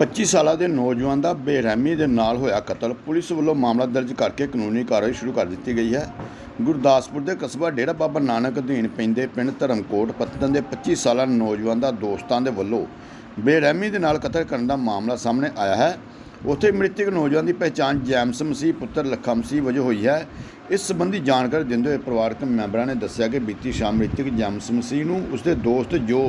25 ਸਾਲਾਂ ਦੇ ਨੌਜਵਾਨ ਦਾ ਬੇਰਹਿਮੀ ਦੇ ਨਾਲ ਹੋਇਆ ਕਤਲ, ਪੁਲਿਸ ਵੱਲੋਂ ਮਾਮਲਾ ਦਰਜ ਕਰਕੇ ਕਾਨੂੰਨੀ ਕਾਰਵਾਈ ਸ਼ੁਰੂ ਕਰ ਦਿੱਤੀ ਗਈ ਹੈ। ਗੁਰਦਾਸਪੁਰ ਦੇ ਕਸਬਾ ਡੇਰਾ ਬਾਬਾ ਨਾਨਕ ਅਧੀਨ ਪੈਂਦੇ ਪਿੰਡ ਧਰਮਕੋਟ ਪੱਤਨ ਦੇ 25 ਸਾਲਾ ਨੌਜਵਾਨ ਦਾ ਦੋਸਤਾਂ ਦੇ ਵੱਲੋਂ ਬੇਰਹਿਮੀ ਦੇ ਨਾਲ ਕਤਲ ਕਰਨ ਦਾ ਮਾਮਲਾ ਸਾਹਮਣੇ ਆਇਆ ਹੈ। ਉੱਥੇ ਮ੍ਰਿਤਕ ਨੌਜਵਾਨ ਦੀ ਪਹਿਚਾਣ ਜੈਮਸ ਮਸੀਹ ਪੁੱਤਰ ਲੱਖਾ ਮਸੀਹ ਵਜੋਂ ਹੋਈ ਹੈ। ਇਸ ਸੰਬੰਧੀ ਜਾਣਕਾਰੀ ਦਿੰਦੇ ਹੋਏ ਪਰਿਵਾਰਕ ਮੈਂਬਰਾਂ ਨੇ ਦੱਸਿਆ ਕਿ ਬੀਤੀ ਸ਼ਾਮ ਮ੍ਰਿਤਕ ਜੈਮਸ ਮਸੀਹ ਨੂੰ ਉਸਦੇ ਦੋਸਤ ਜੋ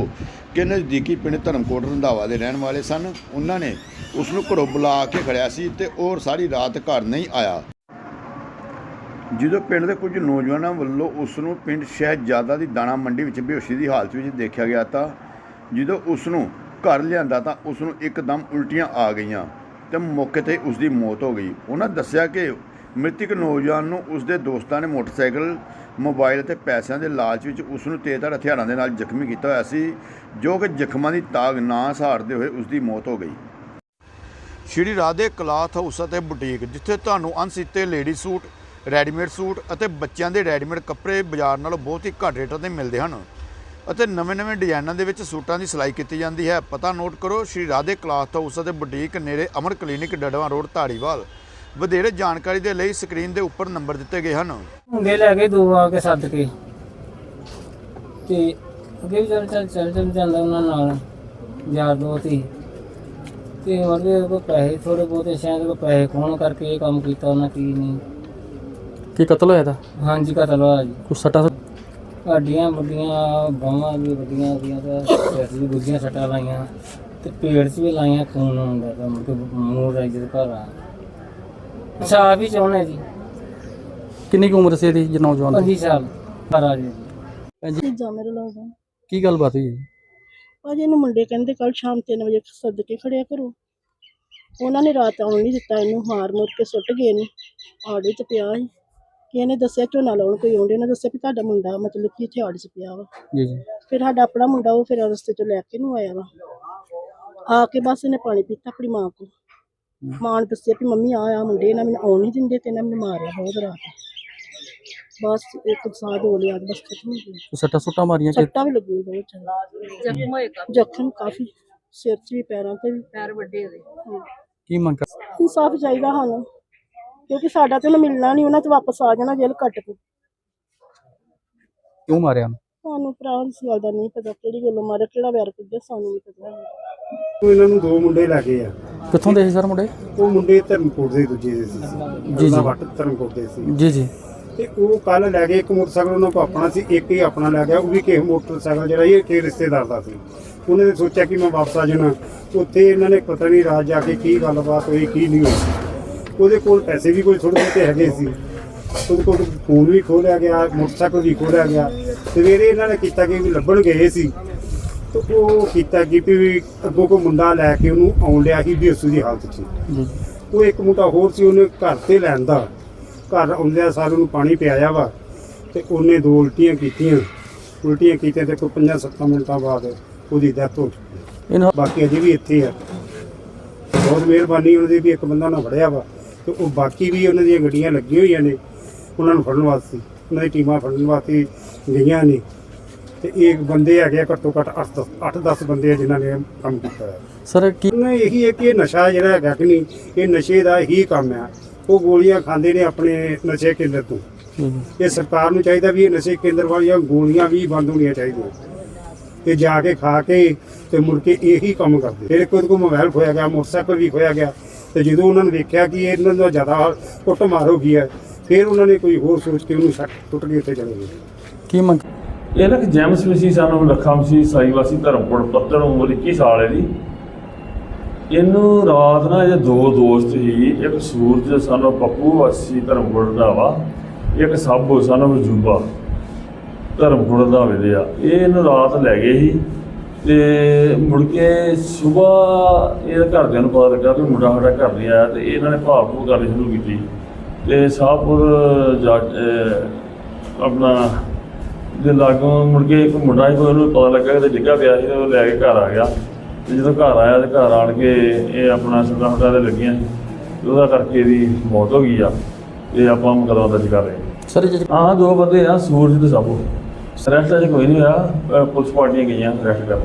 ਕਿ ਨਜ਼ਦੀਕੀ ਪਿੰਡ ਧਰਮਕੋਟ ਰੰਧਾਵਾ ਦੇ ਰਹਿਣ ਵਾਲੇ ਸਨ, ਉਹਨਾਂ ਨੇ ਉਸ ਨੂੰ ਘਰੋਂ ਬੁਲਾ ਕੇ ਖੜਿਆ ਸੀ ਤੇ ਉਹ ਸਾਰੀ ਰਾਤ ਘਰ ਨਹੀਂ ਆਇਆ। ਜਦੋਂ ਪਿੰਡ ਦੇ ਕੁਝ ਨੌਜਵਾਨਾਂ ਵੱਲੋਂ ਉਸ ਨੂੰ ਪਿੰਡ ਸ਼ਹਿਜ਼ਾਦਾ ਦੀ ਦਾਣਾ ਮੰਡੀ ਵਿੱਚ ਬੇਹੋਸ਼ੀ ਦੀ ਹਾਲਤ ਵਿੱਚ ਦੇਖਿਆ ਗਿਆ ਤਾਂ ਜਦੋਂ ਉਸ ਨੂੰ ਘਰ ਲਿਆਂਦਾ ਤਾਂ ਉਸ ਨੂੰ ਇੱਕਦਮ ਉਲਟੀਆਂ ਆ ਗਈਆਂ। ਤੇ ਮੌਕੇ ਤੇ ਉਸ ਦੀ ਮੌਤ ਹੋ ਗਈ, ਉਹਨਾਂ ਦੱਸਿਆ ਕਿ ਮ੍ਰਿਤਕ ਨੌਜਵਾਨ ਨੂੰ ਉਸ ਦੇ ਦੋਸਤਾਂ ਨੇ ਮੋਟਰਸਾਈਕਲ, ਮੋਬਾਈਲ ਅਤੇ ਪੈਸਿਆਂ ਦੇ ਲਾਲਚ ਵਿੱਚ ਉਸ ਨੂੰ ਤੇਜ਼ਧਾਰ ਹਥਿਆਰਾਂ ਦੇ ਨਾਲ ਜ਼ਖਮੀ ਕੀਤਾ ਹੋਇਆ ਸੀ, ਜੋ ਕਿ ਜ਼ਖਮਾਂ ਦੀ ਤਾਗ ਨਾ ਸਹਾਰਦੇ ਹੋਏ ਉਸ ਦੀ ਮੌਤ ਹੋ ਗਈ। ਸ਼੍ਰੀ ਰਾਧੇ ਕਲਾਥ ਹਾਊਸ ਅਤੇ ਬੁਟੀਕ, ਜਿੱਥੇ ਤੁਹਾਨੂੰ ਅਣਸੀਤੇ ਲੇਡੀ ਸੂਟ, ਰੈਡੀਮੇਡ ਸੂਟ ਅਤੇ ਬੱਚਿਆਂ ਦੇ ਰੈਡੀਮੇਡ ਕੱਪੜੇ ਬਾਜ਼ਾਰ ਨਾਲੋਂ ਬਹੁਤ ਹੀ ਘੱਟ ਰੇਟਾਂ ਤੇ ਮਿਲਦੇ ਹਨ। ਅਤੇ ਨਵੇਂ-ਨਵੇਂ ਡਿਜ਼ਾਈਨਾਂ ਦੇ ਵਿੱਚ ਸੂਟਾਂ ਦੀ ਸਿਲਾਈ ਕੀਤੀ ਜਾਂਦੀ ਹੈ। ਪਤਾ ਨੋਟ ਕਰੋ ਸ਼੍ਰੀ ਰਾਧੇ ਕਲਾਥ ਹਾਊਸ ਅਤੇ ਬੁਟੀਕ ਨੇੜੇ ਅਮਰ ਕਲੀਨਿਕ ਡੜਵਾ ਰੋਡ ਧਾਰੀਵਾਲ। ਵਧੇਰੇ ਜਾਣਕਾਰੀ ਦੇ ਲਈ ਸਕਰੀਨ ਦੇ ਉੱਪਰ ਨੰਬਰ ਦਿੱਤੇ ਗਏ ਹਨ। ਮੁੰਡੇ ਲੈ ਕੇ ਦੋ ਆ ਕੇ ਸੱਦ ਕੇ। ਤੇ ਅੱਗੇ ਵੀ ਚੱਲ ਚੱਲ ਚੱਲ ਚੱਲ ਜਾਂਦਾ ਉਹਨਾਂ ਨਾਲ ਯਾਰ ਦੋਸਤ ਹੀ। ਤੇ ਉਹਦੇ ਕੋ ਪੈਸੇ ਥੋੜੇ ਬਹੁਤੇ ਸ਼ਾਇਦ ਕੋ ਪੈਸੇ ਖੋਣ ਕਰਕੇ ਇਹ ਕੰਮ ਕੀਤਾ ਉਹਨਾਂ ਕੀ ਨਹੀਂ। ਕੀ ਕਤਲ ਹੋਇਆ ਦਾ ਹਾਂਜੀ ਕਤਲ ਹੋਇਆ ਜੀ। ਕੁਛ ਸੱਟਾਂ ਹੱਡੀਆਂ ਵੱਡੀਆਂ ਬਾਹਾਂ ਵੀ ਵੱਡੀਆਂ ਉਹਦੀਆਂ ਤੇ ਸਿਰ 'ਚ ਵੀ ਗੁੱਜੀਆਂ ਸੱਟਾਂ ਲਾਈਆਂ ਤੇ ਪੇਟ 'ਚ ਵੀ ਲਾਈਆਂ ਖੂਨ ਹੁੰਦਾ ਤਾਂ ਮੁੜ ਕੇ ਮੂੰਹ ਰਾਈ ਜਦ ਘਰ ਆ ਸਾਹ ਵੀ ਚਾਹੁੰਦੇ ਜੀ। ਕਿੰਨੀ ਕੁ ਉਮਰ ਸੀ ਇਹਦੀ ਜੇ ਨੌਜਵਾਨ ਦੀ? 25 ਸਾਲ ਘਰ ਆ ਜੀ। ਭੈਣ ਜੀ ਮੇਰੇ ਲੋਕ ਕੀ ਗੱਲਬਾਤ ਹੋਈ ਜੀ? ਭਾਜੀ ਇਹਨੂੰ ਮੁੰਡੇ ਕਹਿੰਦੇ ਕੱਲ ਸ਼ਾਮ 3 ਵਜੇ ਸੱਦ ਕੇ ਖੜਿਆ ਕਰੋ। ਉਹਨਾਂ ਨੇ ਰਾਤ ਆਉਣ ਨਹੀਂ ਦਿੱਤਾ ਇਹਨੂੰ ਮਾਰ ਮੁਰ ਕੇ ਸੁੱਟ ਗਏ ਨੇ ਆੜੇ 'ਚ ਪਿਆ ਸੀ। ਕਿ ਇਹਨੇ ਦੱਸਿਆ ਝੋਨਾ ਲਾਉਣ ਕੋਈ ਆਉਂਦੇ ਨੇ ਦੱਸਿਆ ਵੀ ਤੁਹਾਡਾ ਮੁੰਡਾ ਮਤਲਬ ਕਿ ਇੱਥੇ ਆੜੇ 'ਚ ਪਿਆ ਵਾ। ਜੀ ਜੀ। ਫਿਰ ਸਾਡਾ ਆਪਣਾ ਮੁੰਡਾ ਉਹ ਫਿਰ ਰਸਤੇ 'ਚੋਂ ਲੈ ਕੇ ਨੂੰ ਆਇਆ ਵਾ। ਆ ਕੇ ਬਸ ਇਹਨੇ ਪਾਣੀ ਪੀਤਾ ਆਪਣੀ ਮਾਂ ਕੋਲ। ਮਾਂ ਨੇ ਦੱਸਿਆ ਵੀ ਮੰਮੀ ਆ ਆ ਮੁੰਡੇ ਇਹਨਾਂ ਮੈਨੂੰ ਆਉਣ ਨਹੀਂ ਦਿੰਦੇ ਤੇ ਇਹਨਾਂ ਮੈਨੂੰ ਮਾਰਿਆ ਬਹੁਤ ਰਾਤ। ਬਸ ਇੱਕ ਸਾਹ ਹੋ ਲਿਆ ਬਸ ਖਤਮ ਹੋ ਗਿਆ। ਸੱਟਾਂ ਸੁੱਟਾਂ ਮਾਰੀਆਂ ਕਿ ਸੱਟਾਂ ਵੀ ਲੱਗੀਆਂ ਬਹੁਤ ਜ਼ਿਆਦਾ। ਜ਼ਖਮ ਹੋਏ ਜ਼ਖਮ ਕਾਫੀ ਸਿਰ 'ਚ ਵੀ ਪੈਰਾਂ ਤੇ ਵੀ। ਪੈਰ ਵੱਡੇ ਉਹਦੇ ਕੀ ਮੰਗ ਕਰ ਇਨਸਾਫ ਚਾਹੀਦਾ ਸਾਨੂੰ। ਕਿਉਂਕਿ ਸਾਡਾ ਤੇ ਉਹਨੂੰ ਮਿਲਣਾ ਨਹੀਂ ਉਹਨਾਂ ਤੇ ਵਾਪਸ ਆ ਜਾਣਾ ਜੇਲ੍ਹ ਕੱਟ ਕੇ। ਕਿਉਂ ਮਾਰਿਆ? ਸਾਨੂੰ ਭਰਾ ਇਸ ਗੱਲ ਦਾ ਨਹੀਂ ਪਤਾ ਕਿਹੜੀ ਗੱਲੋਂ ਮਾਰਿਆ ਕਿਹੜਾ ਵੈਰ ਕੱਢਿਆ ਸਾਨੂੰ ਨਹੀਂ ਪਤਾ। ਉਹ ਇਹਨਾਂ ਨੂੰ ਦੋ ਮੁੰਡੇ ਲੈ ਗਏ ਆ। ਕਿੱਥੋਂ ਦੇ ਸੀ ਸਰ ਮੁੰਡੇ? ਉਹ ਮੁੰਡੇ ਧਰਮਕੋਟ ਦੇ ਦੂਜੇ ਦੇ ਸੀ। ਜੀ ਜੀ। ਵੱਟ ਧਰਮਕੋਟ ਦੇ ਸੀ। ਜੀ ਜੀ। ਤੇ ਉਹ ਕੱਲ ਲੈ ਗਏ ਇੱਕ ਮੋਟਰਸਾਈਕਲ ਉਹਨਾਂ ਕੋਲ ਆਪਣਾ ਸੀ ਇੱਕ ਹੀ ਆਪਣਾ ਲੈ ਗਿਆ ਉਹ ਵੀ ਕਿਸੇ ਮੋਟਰਸਾਈਕਲ ਜਿਹੜਾ ਇਹ ਕਿਸੇ ਰਿਸ਼ਤੇਦਾਰ ਦਾ ਸੀ। ਉਹਨੇ ਨੇ ਸੋਚਿਆ ਕਿ ਮੈਂ ਵਾਪਸ ਆ ਜਾਣਾ। ਉੱਥੇ ਇਹਨਾਂ ਨੇ ਪਤਾ ਨਹੀਂ ਰਾਤ ਜਾ ਕੇ ਕੀ ਗੱਲਬਾਤ ਹੋਈ ਕੀ ਨਹੀਂ ਹੋਈ। ਉਹਦੇ ਕੋਲ ਪੈਸੇ ਵੀ ਕੋਈ ਥੋੜੇ ਬਹੁਤੇ ਹੈਗੇ ਸੀ। ਉਹਦੇ ਕੋਲ ਫੋਨ ਵੀ ਖੋਲਿਆ ਗਿਆ ਮੋਟਰਸਾਈਕਲ ਵੀ ਖੋਲਿਆ ਗਿਆ। ਸਵੇਰੇ ਇਹਨਾਂ ਨੇ ਕੀਤਾ ਕਿ ਵੀ ਲੱਭਣ ਗਏ ਸੀ। ਤੇ ਉਹ ਕੀਤਾ ਕਿ ਵੀ ਅੱਗੋਂ ਕੋ ਮੁੰਡਾ ਲੈ ਕੇ ਉਹਨੂੰ ਆਉਣ ਲਿਆ ਸੀ ਬੇਸੂ ਦੀ ਹਾਲਤ 'ਚ। ਜੀ। ਉਹ ਇੱਕ ਮੁੰਡਾ ਹੋਰ ਸੀ ਉਹਨੇ ਘਰ ਤੇ ਲੈਂਦਾ ਘਰ ਆਉਂਦਿਆਂ ਸਾਰ ਉਹਨੂੰ ਪਾਣੀ ਪਿਆਇਆ ਵਾ ਤੇ ਉਹਨੇ ਦੋ ਉਲਟੀਆਂ ਕੀਤੀਆਂ। ਉਲਟੀਆਂ ਕੀਤੀਆਂ ਤੇ ਕੋਈ 5-7 ਮਿੰਟਾਂ ਬਾਅਦ ਉਹਦੀ ਡੈਥ ਹੋ ਇਹਨੂੰ ਬਾਕੀ ਅਜੇ ਵੀ ਇੱਥੇ ਆ। ਬਹੁਤ ਮਿਹਰਬਾਨੀ ਉਹਨਾਂ ਦੀ ਵੀ ਇੱਕ ਬੰਦਾ ਉਹਨਾਂ ਫੜਿਆ ਵਾ। ਤੇ ਉਹ ਬਾਕੀ ਵੀ ਉਹਨਾਂ ਦੀਆਂ ਗੱਡੀਆਂ ਲੱਗੀਆਂ ਹੋਈਆਂ ਨੇ ਉਹਨਾਂ ਨੂੰ ਫੜਨ ਵਾਸਤੇ ਉਹਨਾਂ ਦੀ ਟੀਮਾਂ ਫੜਨ ਵਾਸਤੇ ਗਈਆਂ ਨੇ। ਤੇ ਇਹ ਬੰਦੇ ਹੈਗੇ ਆ ਘੱਟੋ ਘੱਟ 8-10 ਬੰਦੇ ਆ ਜਿਨ੍ਹਾਂ ਨੇ ਕੰਮ ਕੀਤਾ ਹੈ ਸਰ ਕੀ ਉਹਨਾਂ ਇਹੀ ਹੈ ਕਿ ਇਹ ਨਸ਼ਾ ਜਿਹੜਾ ਹੈਗਾ ਕਿ ਨਹੀਂ ਇਹ ਨਸ਼ੇ ਦਾ ਹੀ ਕੰਮ ਆ। ਉਹ ਗੋਲੀਆਂ ਖਾਂਦੇ ਨੇ ਆਪਣੇ ਨਸ਼ੇ ਕੇਂਦਰ ਤੋਂ। ਇਹ ਸਰਕਾਰ ਨੂੰ ਚਾਹੀਦਾ ਵੀ ਇਹ ਨਸ਼ੇ ਕੇਂਦਰ ਵਾਲੀਆਂ ਗੋਲੀਆਂ ਵੀ ਬੰਦ ਹੋਣੀਆਂ ਚਾਹੀਦੀਆਂ। ਤੇ ਜਾ ਕੇ ਖਾ ਕੇ ਤੇ ਮੁੜ ਕੇ ਇਹੀ ਕੰਮ ਕਰਦੇ। ਫਿਰ ਕੋਈ ਕੋ ਮੋਬਾਈਲ ਖੋਇਆ ਗਿਆ ਮੋਟਰਸਾਈਕਲ ਵੀ ਖੋਇਆ ਗਿਆ। ਤੇ ਜਦੋਂ ਉਹਨਾਂ ਨੇ ਵੇਖਿਆ ਕਿ ਇਹਨਾਂ ਦਾ ਜ਼ਿਆਦਾ ਕੁੱਟ ਮਾਰ ਹੋ ਗਈ ਹੈ ਫਿਰ ਉਹਨਾਂ ਨੇ ਕੋਈ ਹੋਰ ਸੋਚ ਕੇ ਉਹਨੂੰ ਛੱਡ ਟੁੱਟ ਗਏ ਉੱਤੇ ਚਲੇ ਗਏ। ਕੀ ਮੰਗ? ਇਹ ਕਿ ਜੈਮਸ ਮਸੀਹ ਸਾਨੂੰ ਲੱਖਾ ਮਸੀਹ ਸਾਈਵਾਸੀ ਧਰਮਪੁਰ ਪੱਤਰ ਉਮਰ 21 ਸਾਲ ਹੈ ਦੀ ਇਹਨੂੰ ਰਾਤ ਨਾ ਇਹ ਦੋ ਦੋਸਤ ਸੀ ਇੱਕ ਸੂਰਜ ਸਾਨੂੰ ਪੱਪੂ ਵਾਸੀ ਧਰਮਪੁਰ ਦਾ ਵਾ ਇੱਕ ਸਾਬੋ ਸਾਨੂੰ ਵਜੂਬਾ ਧਰਮਪੁਰ ਦਾ ਵੇਲੇ ਆ। ਇਹ ਇਹਨੂੰ ਰਾਤ ਲੈ ਗਏ ਸੀ। ਤੇ ਮੁੜ ਕੇ ਸਵੇਰ ਇਹ ਘਰਦਿਆਂ ਨੂੰ ਪਤਾ ਲੱਗਾ ਵੀ ਮੁੰਡਾ ਸਾਡਾ ਘਰ ਨਹੀਂ ਆਇਆ ਤੇ ਇਹਨਾਂ ਨੇ ਭਾਵ ਭੂ ਕਰਨੀ ਸ਼ੁਰੂ ਕੀਤੀ। ਤੇ ਸਾਹਪੁਰ ਜਾ ਅਹ ਆਪਣਾ ਦੇ ਲਾਗੋਂ ਮੁੜ ਕੇ ਇੱਕ ਮੁੰਡਾ ਸੀ ਉਹਨੂੰ ਪਤਾ ਲੱਗਾ ਕਿ ਡਿੱਗਾ ਪਿਆ ਸੀ ਤੇ ਉਹ ਲੈ ਕੇ ਘਰ ਆ ਗਿਆ। ਤੇ ਜਦੋਂ ਘਰ ਆਇਆ ਤੇ ਘਰ ਆਣ ਕੇ ਇਹ ਆਪਣਾ ਸਦਾ ਹੁੰਦਾ ਤੇ ਲੱਗੀਆਂ। ਸੀ ਤੇ ਉਹਦਾ ਕਰਕੇ ਇਹਦੀ ਮੌਤ ਹੋ ਗਈ ਆ। ਇਹ ਆਪਾਂ ਮੁਕਦਮਾ ਦਰਜ ਕਰ ਰਹੇ ਹਾਂ। ਸਰ ਜਿਹੜੇ ਹਾਂ ਦੋ ਬੰਦੇ ਆ ਸੂਰਜ ਤੇ ਸਾਬੋ। ਰੈਸਟ ਅਜੇ ਕੋਈ ਨਹੀਂ ਹੋਇਆ ਅਹ ਪੁਲਿਸ ਪਾਰਟੀਆਂ ਗਈਆਂ ਰੈਸਟ ਕਰਨ